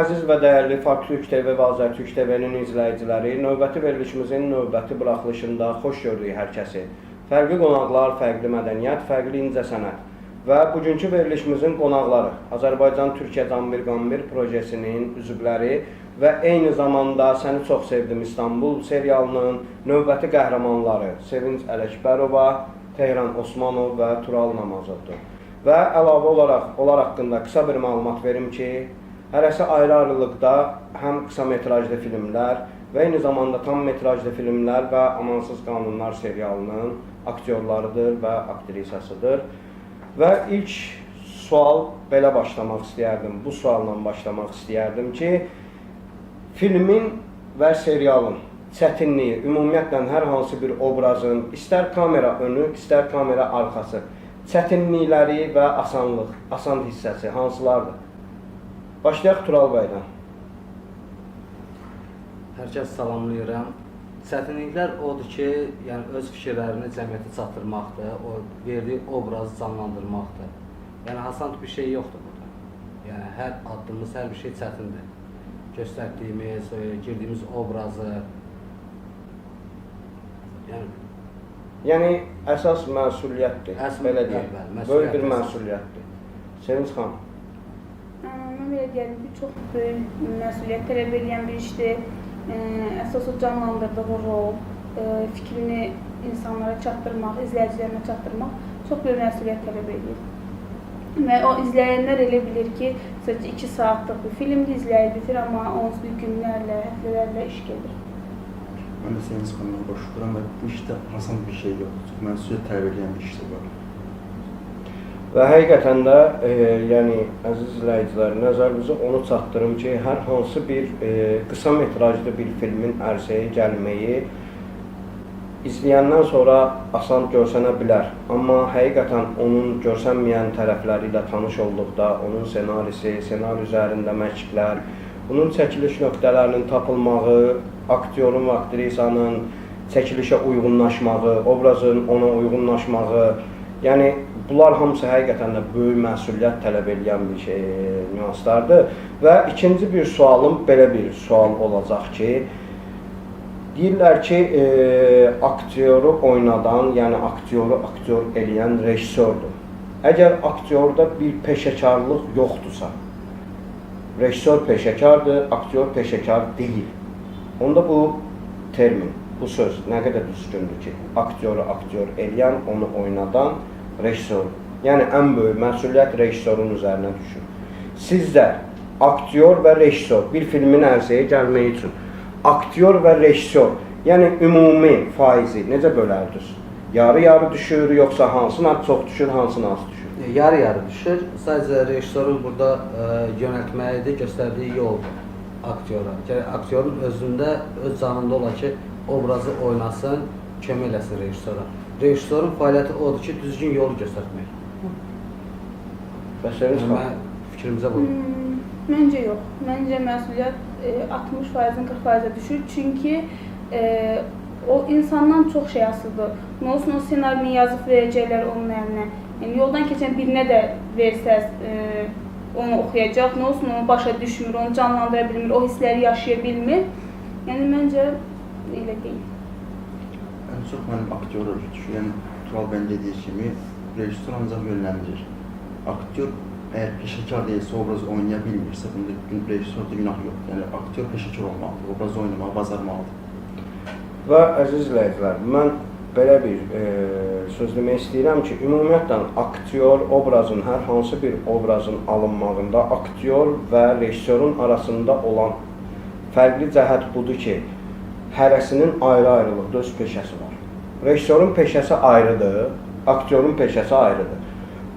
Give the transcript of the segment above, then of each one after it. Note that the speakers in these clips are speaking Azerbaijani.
əziz və dəyərli Fark Türk TV və Azərtürk TV-nin izləyiciləri, növbəti verilişimizin növbəti buraxılışında xoş gördük hər kəsi. Fərqli qonaqlar, fərqli mədəniyyət, fərqli incəsənət və bugünkü verilişimizin qonaqları Azərbaycan Türkiyə Cambir Qambir projesinin üzvləri və eyni zamanda Səni çox sevdim İstanbul serialının növbəti qəhrəmanları Sevinç Ələkbərova, Tehran Osmanov və Tural Namazovdur. Və əlavə olaraq onlar haqqında qısa bir məlumat verim ki, hərəsi ayrı-ayrılıqda həm qısa metrajlı filmlər və eyni zamanda tam metrajlı filmlər və Amansız Qanunlar serialının aktyorlarıdır və aktrisasıdır. Və ilk sual belə başlamaq istəyərdim. Bu sualla başlamaq istəyərdim ki, filmin və serialın çətinliyi, ümumiyyətlə hər hansı bir obrazın, istər kamera önü, istər kamera arxası, çətinlikləri və asanlıq, asan hissəsi hansılardır? Başlayaq Tural bəydən. Hər kəs salamlayıram. Çətinliklər odur ki, yəni öz fikirlərini cəmiyyətə çatdırmaqdır, o verdiyi obrazı canlandırmaqdır. Yəni asan bir şey yoxdur burada. Yəni hər addımımız, hər bir şey çətindir. Göstərdiyimiz, e, girdiyimiz obrazı yəni Yəni əsas məsuliyyətdir. Əsl- belə deyək. Böyük bir məsuliyyətdir. Sevinç xanım. Mən belə deyərdim ki, çox böyük məsuliyyət tələb edən bir işdir. Əsas o canlandırdığı rol, fikrini insanlara çatdırmaq, izləyicilərinə çatdırmaq çox böyük məsuliyyət tələb edir. Və o izləyənlər elə bilir ki, sadəcə 2 saatlıq bir filmdir, izləyir bitir, amma onsuz bir günlərlə, həftələrlə iş gedir. Mən də Sevinç xanımla qoşuluram və bu işdə asan bir şey yoxdur. Məsuliyyət tələb edən bir işdir bu. Və həqiqətən də, e, yəni əziz izləyicilər, nəzərinizə onu çatdırım ki, hər hansı bir e, qısa metrajlı bir filmin ərsəyə gəlməyi izləyəndən sonra asan görsənə bilər. Amma həqiqətən onun görsənməyən tərəfləri ilə tanış olduqda, onun ssenarisi, ssenari üzərində məşqlər, bunun çəkiliş nöqtələrinin tapılmağı, aktyorun və aktrisanın çəkilişə uyğunlaşmağı, obrazın ona uyğunlaşmağı, yəni bunlar hamısı həqiqətən də böyük məsuliyyət tələb edən bir şey, nüanslardır. Və ikinci bir sualım belə bir sual olacaq ki, deyirlər ki, e, aktyoru oynadan, yəni aktyoru aktyor eləyən rejissordur. Əgər aktyorda bir peşəkarlıq yoxdursa, rejissor peşəkardır, aktyor peşəkar deyil. Onda bu termin, bu söz nə qədər düzgündür ki, aktyoru aktyor eləyən, onu oynadan rejissor. Yəni ən böyük məsuliyyət rejissorun üzərinə düşür. Sizdə aktyor və rejissor bir filmin ərsəyə gəlməyi üçün aktyor və rejissor, yəni ümumi faizi necə bölərdiniz? Yarı-yarı düşür, yoxsa hansına çox düşür, hansına az düşür? yarı-yarı düşür. Sadəcə rejissorun burada ə, yönəltməyidir, göstərdiyi yoldur aktyora. Yəni aktyorun özündə öz canında ola ki, obrazı oynasın, kömək eləsin rejissora. Rejissorun fəaliyyəti odur ki, düzgün yolu göstərmək. Bəs Mən fikrimcə budur. Hmm, Məncə yox. Məncə məsuliyyət e, 60%-in 40%-ə düşür. Çünki e, o insandan çox şey asılıdır. Nə olsun o ssenarini yazıb verəcəklər onun əlinə. Yəni yoldan keçən birinə də versəz, e, onu oxuyacaq. Nə olsun onu başa düşmür, onu canlandıra bilmir, o hissləri yaşaya bilmir. Yəni məncə elə deyil. Çox mənim aktyor rolü düşür. Yəni Tural bəyin dediyi kimi rejissor ancaq yönləndirir. Aktyor əgər peşəkar deyilsə, obraz oynaya bilmirsə, bunda rejissorda günah yox. Yəni aktyor peşəkar olmalıdır, obraz oynamağı bacarmalıdır. Və əziz izləyicilər, mən belə bir e, söz demək istəyirəm ki, ümumiyyətlə aktyor obrazın hər hansı bir obrazın alınmağında aktyor və rejissorun arasında olan fərqli cəhət budur ki, hərəsinin ayrı-ayrılıqda öz peşəsi var. Rejissorun peşəsi ayrıdır, aktyorun peşəsi ayrıdır.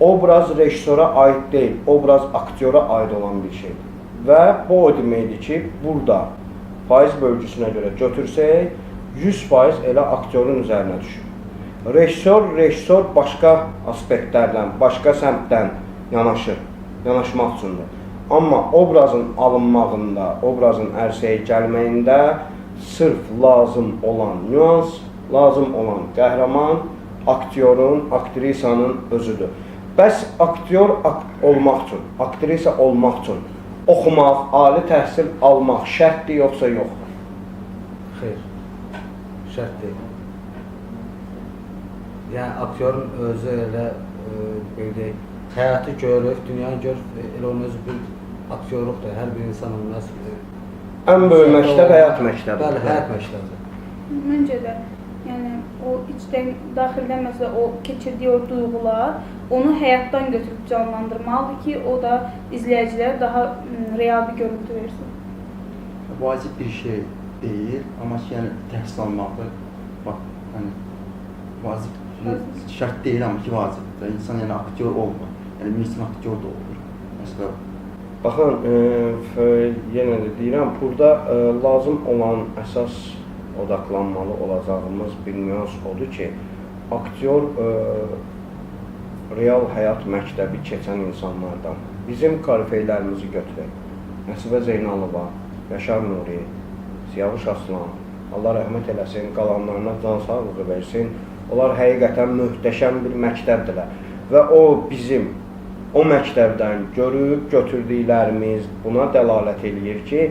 Obraz rejissora aid deyil, obraz aktyora aid olan bir şeydir. Və bu o deməkdir ki, burada faiz bölgüsünə görə götürsək, 100% elə aktyorun üzərinə düşür. Rejissor, rejissor başqa aspektlərlə, başqa səmtdən yanaşır, yanaşmaq üçündür. Amma obrazın alınmağında, obrazın ərsəyə gəlməyində sırf lazım olan nüans, lazım olan qəhrəman aktyorun, aktrisanın özüdür. Bəs aktyor ak olmaq üçün, aktrisa olmaq üçün oxumaq, ali təhsil almaq şərtdir yoxsa yox? Xeyr. Şərt deyil. Yəni aktyorun özü elə e, belə deyək, həyatı görür, dünyanı görür, e, elə onun özü bir aktyorluqdur. Hər bir insanın məs Ən böyük məktəb həyat məktəbidir. Bəli, həyat məktəbidir. Məncə də içdən daxildən məsələn o keçirdiyi o duyğular onu həyatdan götürüb canlandırmalıdır ki, o da izləyicilərə daha real bir görüntü versin. Vacib bir şey deyil, amma ki, yəni təhsil almağı bax, yəni vacib Vacib. şərt deyil, amma ki, vacibdir. İnsan yəni aktyor olmur. Yəni insan aktyor da olur. Məsələn, Baxın, e, yenə də deyirəm, burada e, lazım olan əsas odaqlanmalı olacağımız bir nüans odur ki, aktyor e, real həyat məktəbi keçən insanlardan bizim korifeylərimizi götürək. Nəsibə Zeynalova, Yaşar Nuri, Siyavuş Aslan, Allah rəhmət eləsin, qalanlarına can sağlığı versin. Onlar həqiqətən möhtəşəm bir məktəbdilər və o bizim o məktəbdən görüb götürdüklərimiz buna dəlalət eləyir ki,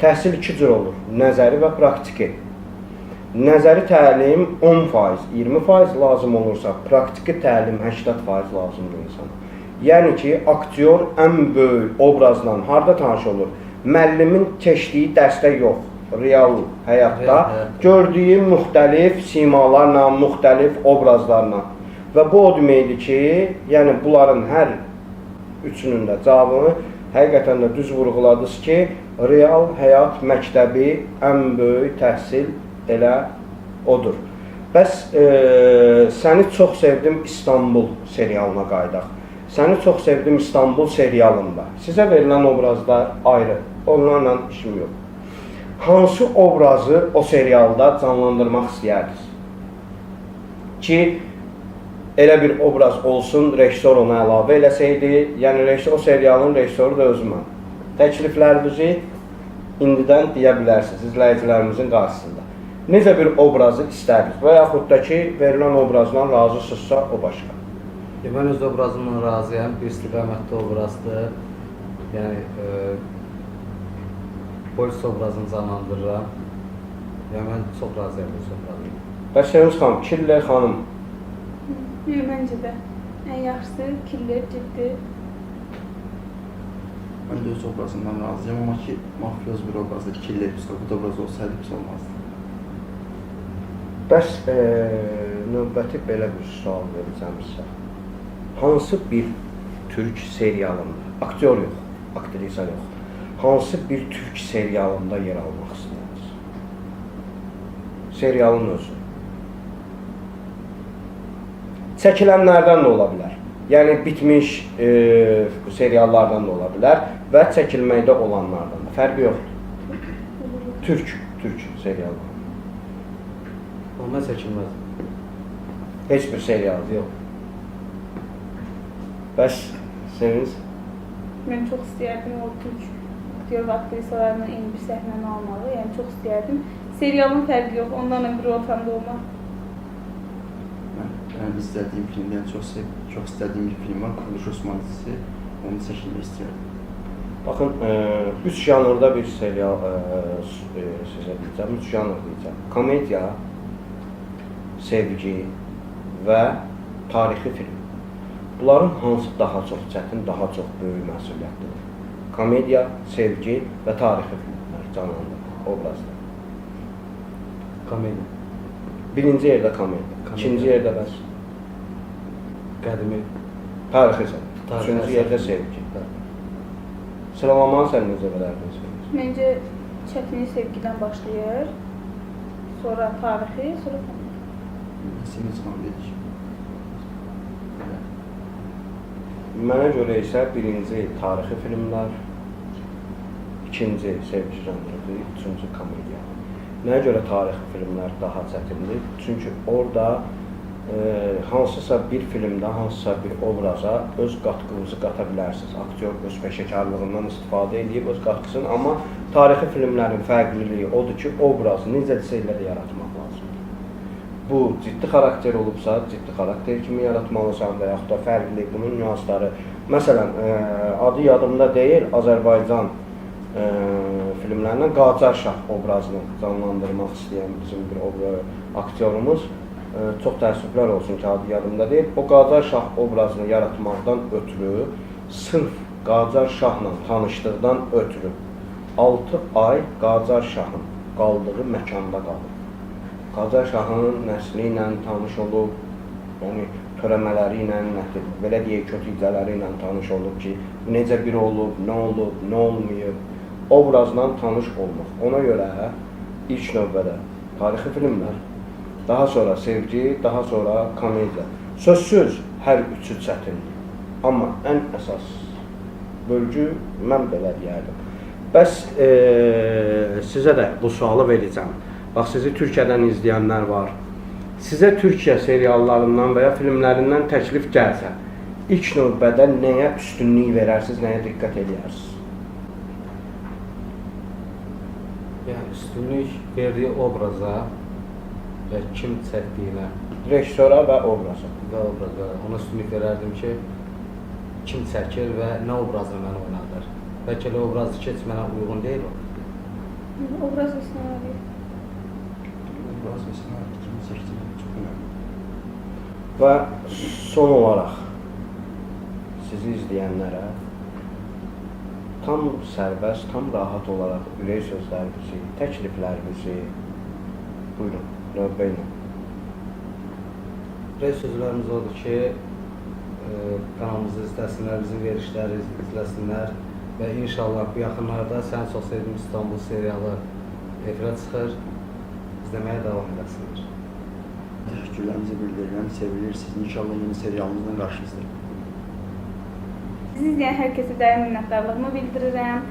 təhsil iki cür olur: nəzəri və praktiki. Nəzəri təlim 10%, 20% lazım olursa, praktiki təlim 80% lazımdır insana. Yəni ki, aktyor ən böyük obrazla harda tanış olur? Müəllimin keçdiyi dərsdə yox, real həyatda gördüyü müxtəlif simalarla, müxtəlif obrazlarla. Və bu o deməkdir ki, yəni bunların hər üçünün də cavabını həqiqətən də düz vurğuladınız ki, real həyat məktəbi ən böyük təhsil elə odur. Bəs e, səni çox sevdim İstanbul serialına qayıdaq. Səni çox sevdim İstanbul serialında. Sizə verilən obrazlar ayrı. Onlarla işim yox. Hansı obrazı o serialda canlandırmaq istəyərdiniz? Ki elə bir obraz olsun, rejissor ona əlavə eləsəydi, yəni rejissor o serialın rejissoru da özüm. Təkliflərinizi indidən deyə bilərsiniz izləyicilərimizin qarşısında. Necə bir obrazı istərdiniz və yaxud da ki, verilən obrazdan razısınızsa o başqa. Ya, mən öz obrazımla razıyam. Bir istiqamətli obrazdır. Yəni e, polis obrazını canlandırıram. Yəni mən çox razıyam öz obrazımla. Bəs Sevinç xanım, Killer xanım, Yox, Məncə də ən yaxşısı killer ciddi. mən də öz obrazımdan razıyam, amma ki, mafyoz bir obrazda killer psixopat obraz olsaydı pis olmazdı. Bəs e, növbəti belə bir sual verəcəm sizə. Hansı bir türk serialında, aktyor yox, aktrisa yox, hansı bir türk serialında yer almaq istəyirsiniz? Serialın özü. Çəkilənlərdən də ola bilər. Yəni bitmiş e, seriallardan da ola bilər və çəkilməkdə olanlardan da. Fərqi yoxdur. Türk, türk serialı. Olmaz çəkilməz. Heç bir serial yox. Bəs Sevinç Mən çox istəyərdim o türk aktyor və aktrisalarla eyni bir səhnəni almağı. Yəni çox istəyərdim. Serialın fərqi yox, onlarla bir ortamda olmaq. Mən yəni, izlədiyim filmdən çox sev, çox istədiyim bir film var, Kuruluş Osman dizisi. Onu çəkilmək istəyirdim. Baxın, e, üç janrda bir serial e, s- e, sizə deyəcəm, üç janr deyəcəm. Komediya, sevgi və tarixi film. Bunların hansı daha çox çətin, daha çox böyük məsuliyyətlidir? Komediya, sevgi və tarixi filmlər canlandırma, obrazlar. Komediya, Birinci yerdə komediya, Komediya. ikinci yerdə bəs qədimi, tarixi sənət, üçüncü yerdə sevgi. Sıralamanı sən necə verərdin? Məncə çətinlik sevgidən başlayır. Sonra tarixi, sonra komediya. Sevinç xanım dedi ki, belə. Mənə görə isə birinci tarixi filmlər, ikinci sevgi janrıdır, üçüncü komediya. Nəyə görə tarixi filmlər daha çətindir? Çünki orada e, hansısa bir filmdə, hansısa bir obraza öz qatqınızı qata bilərsiniz. Aktyor öz peşəkarlığından istifadə edib öz qatqısını, amma tarixi filmlərin fərqliliyi odur ki, obrazı necədirsə elə də yaratmaq lazımdır. Bu ciddi xarakter olubsa, ciddi xarakter kimi yaratmalısan və yaxud da fərqli bunun nüansları. Məsələn, ə, adı yadımda deyil, Azərbaycan e, filmlərindən Qacar Şah obrazını canlandırmaq istəyən bizim bir obra aktyorumuz e, çox təəssüflər olsun ki, adı yadımda deyil. O Qacar Şah obrazını yaratmaqdan ötürü sırf Qacar Şahla tanışdıqdan ötürü 6 ay Qacar Şahın qaldığı məkanda qalıb. Qacar Şahın nəsli ilə tanış olub, yəni törəmələri ilə, belə deyək, kötücələri ilə tanış olub ki, necə biri olub, nə olub, nə olmayıb, obrazla tanış olmaq. Ona görə ilk növbədə tarixi filmlər, daha sonra sevgi, daha sonra komediya. Sözsüz hər üçü çətindir. Amma ən əsas bölgü mən belə deyərdim. Bəs e, sizə də bu sualı verəcəm. Bax sizi Türkiyədən izləyənlər var. Sizə Türkiyə seriallarından və ya filmlərindən təklif gəlsə, ilk növbədə nəyə üstünlük verərsiniz, nəyə diqqət edərsiniz? Yəni üstünlük verdiyi obraza və kim çəkdiyinə Rejissora və obraza. və obraza ona üstünlük verərdim ki, kim çəkir və nə obrazını mən oynadır. Bəlkə elə obrazı ki, heç mənə uyğun deyil o. Obraz ssenari. Biraz mesela kim seçtiği çok önemli. Və son olaraq sizi izləyənlərə tam sərbəst, tam rahat olaraq ürək sözlərinizi, təkliflərinizi buyurun, növbə ilə. Rey sözlərimiz odur ki, e, kanalımızı izləsinlər, bizim verişləri izləsinlər və inşallah bu yaxınlarda Sən çox sevdim İstanbul serialı efirə çıxır. İzləməyə davam edəsinlər. Teşekkürlerimizi bildirirəm, sevilirsiniz. İnşallah yeni serialımızdan karşınızdayım. Sizi izləyən hər kəsə dərin minnətdarlığımı bildirirəm.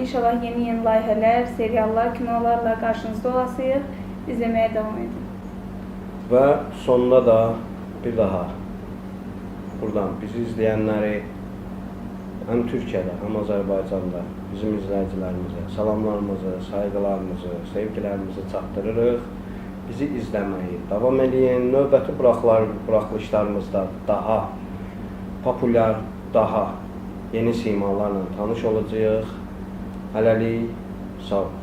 İnşallah yeni-yeni layihələr, seriallar, kinolarla qarşınızda olasıyıq. İzləməyə davam edin. Və sonda da bir daha buradan bizi izləyənləri həm Türkiyədə, həm Azərbaycanda bizim izləyicilərimizə salamlarımızı, sayğılarımızı, sevgilərimizi çatdırırıq. Bizi izləməyi davam eləyin. Növbəti buraxılar, buraxılışlarımızda daha populyar, daha yeni simalarla tanış olacağıq. Hələlik sağ olun.